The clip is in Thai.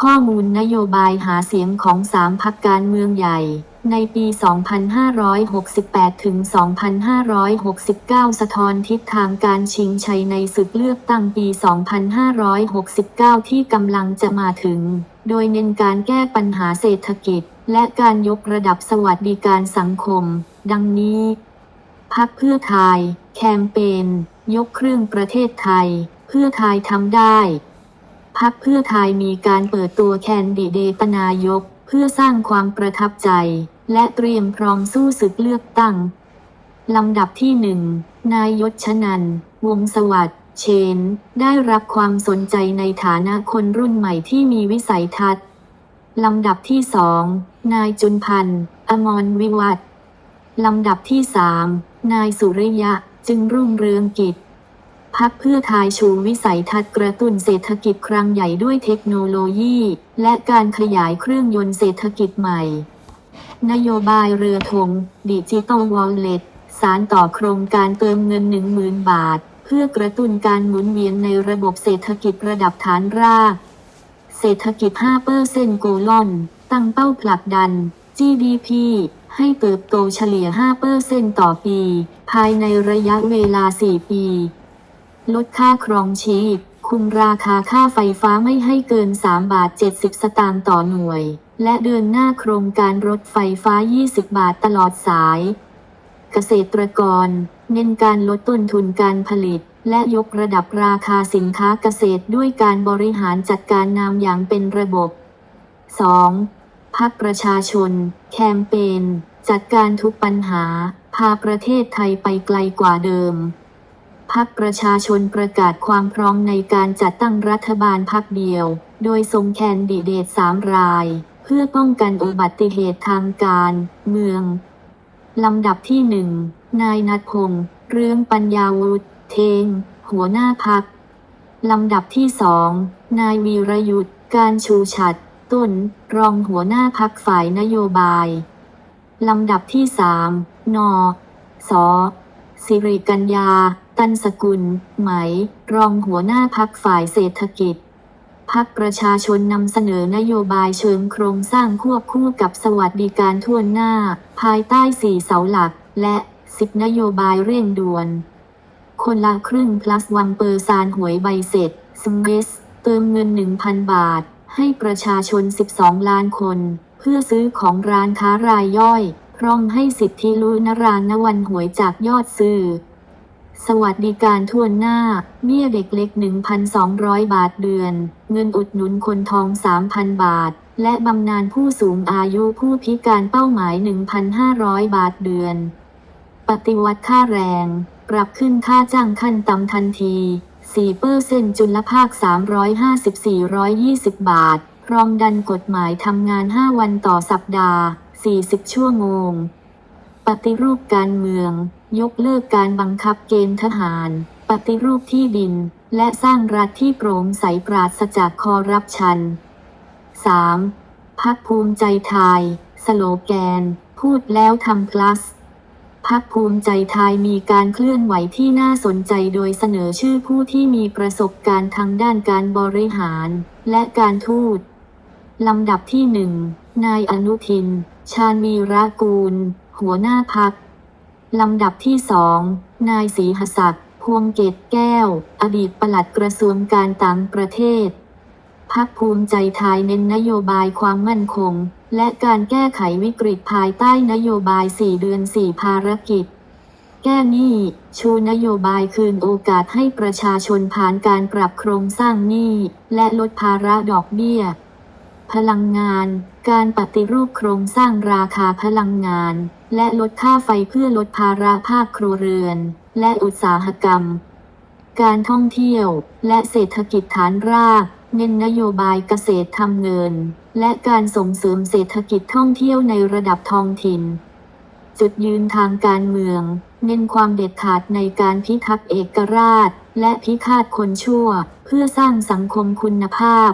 ข้อมูลนโยบายหาเสียงของสามพักการเมืองใหญ่ ในปี 2568 ถึง 2569 สะท้อนทิศทางการชิงชัยในศึกเลือกตั้งปี 2569 ที่กำลังจะมาถึง โดยเน้นการแก้ปัญหาเศรษฐกิจ และการยกระดับสวัสดิการสังคม ดังนี้พักเพื่อไทย แคมเปญยกเครื่องประเทศไทย เพื่อไทยทำได้ พักเพื่อไทยมีการเปิดตัวแคนดิเดตนายก เพื่อสร้างความประทับใจ และเตรียมพร้อมสู้ศึกเลือกตั้ง ลำดับที่หนึ่งนายยศชนัน วงสวัสดิ์เชน ได้รับความสนใจในฐานะคนรุ่นใหม่ที่มีวิสัยทัศน์ ลำดับที่สองนายจุนพันธ์อมรวิวัฒน์ลำดับที่สามนายสุริยะจึงรุ่งเรืองกิจ พักเพื่อไทยชูวิสัยทัศน์กระตุ้นเศรษฐกิจครั้งใหญ่ด้วยเทคโนโลยี และการขยายเครื่องยนต์เศรษฐกิจใหม่ นโยบายเรือธงดิจิตอลวอลเล็ตสารต่อโครงการเติมเงิน 10,000 บาท เพื่อกระตุ้นการหมุนเวียนในระบบเศรษฐกิจระดับฐานราก เศรษฐกิจ5เปอร์เซนโกลอน ตั้งเป้าผลักดัน GDP ให้เติบโตเฉลี่ย5เปอร์เซนต่อปี ภายในระยะเวลา 4 ปี ลดค่าครองชีพ คุมราคาค่าไฟฟ้าไม่ให้เกิน 3 บาท 70 สตางค์ต่อหน่วย และเดินหน้าโครงการรถไฟฟ้า 20 บาทตลอดสาย เกษตรกร เน้นการลดต้นทุนการผลิต และยกระดับราคาสินค้าเกษตรด้วยการบริหารจัดการน้ำอย่างเป็นระบบ 2. พักประชาชน แคมเปญจัดการทุกปัญหา พาประเทศไทยไปไกลกว่าเดิม พักประชาชนประกาศความพร้อมในการจัดตั้งรัฐบาลพักเดียว โดยทรงแคนดิเดตสามราย เพื่อป้องกันอุบัติเหตุทางการ เมือง ลำดับที่หนึ่งนายนัทพงษ์เรืองปัญญาวุฒิเทง หัวหน้าพัก ลำดับที่สองนายวีรยุทธ์การชูฉัด ต้น รองหัวหน้าพักฝ่ายนโยบาย ลำดับที่สามนอสอสิริกัญญา ตันสกุล ไหม รองหัวหน้าพักฝ่ายเศรษฐกิจพักประชาชนนำเสนอนโยบายเชิงโครงสร้างควบคู่กับสวัสดิการทั่วหน้า ภายใต้สี่เสาหลัก และสิบนโยบายเร่งด่วน คนละครึ่ง plus วันเปอร์ซานหวยใบเสร็จสมเวสเติมเงิน 1,000 บาท ให้ประชาชน 12 ล้านคน เพื่อซื้อของร้านค้ารายย่อย พร้อมให้สิทธิลุนรานวันหวยจากยอดซื้อ สวัสดิการทั่วหน้า เบี้ยเด็กเล็ก 1,200 บาทเดือน เงินอุดหนุนคนทอง 3,000 บาท และบำนาญผู้สูงอายุผู้พิการเป้าหมาย 1,500 บาทเดือน ปฏิวัติค่าแรง ปรับขึ้นค่าจ้างขั้นต่ำทันที 4เปอร์เซ็นจุลภาค 350-420 บาทร้อมดันกฎหมายทำงาน 5 วันต่อสัปดาห์ 40 ชั่วโมง ปฏิรูปการเมือง ยกเลิกการบังคับเกณฑ์ทหาร ปฏิรูปที่ดิน และสร้างรัฐที่โปร่งใสปราศจากคอร์รัปชัน 3. พักภูมิใจไทย สโลแกน พูดแล้วทำ plus พักภูมิใจไทยมีการเคลื่อนไหวที่น่าสนใจโดยเสนอชื่อผู้ที่มีประสบการณ์ทางด้านการบริหาร และการทูตลำดับที่หนึ่งนายอนุทิน ชาญวีระกูล หัวหน้าพัก ลำดับที่สองนายศรีหศักดิ์พวงเกตแก้ว อดีตปลัดกระทรวงการต่างประเทศพักภูมิใจไทยเน้นนโยบายความมั่นคง และการแก้ไขวิกฤตภายใต้นโยบาย 4 เดือน 4 ภารกิจ แก้หนี้ชูนโยบายคืนโอกาสให้ประชาชนผ่านการปรับโครงสร้างหนี้และลดภาระดอกเบี้ย พลังงาน การปฏิรูปโครงสร้างราคาพลังงาน และลดค่าไฟเพื่อลดภาระภาคครัวเรือน และอุตสาหกรรม การท่องเที่ยวและเศรษฐกิจฐานรากเน้นนโยบายเกษตรทำเงิน และการส่งเสริมเศรษฐกิจท่องเที่ยวในระดับท้องถิ่น จุดยืนทางการเมือง เน้นความเด็ดขาดในการพิทักษ์เอกราช และพิฆาตคนชั่ว เพื่อสร้างสังคมคุณภาพ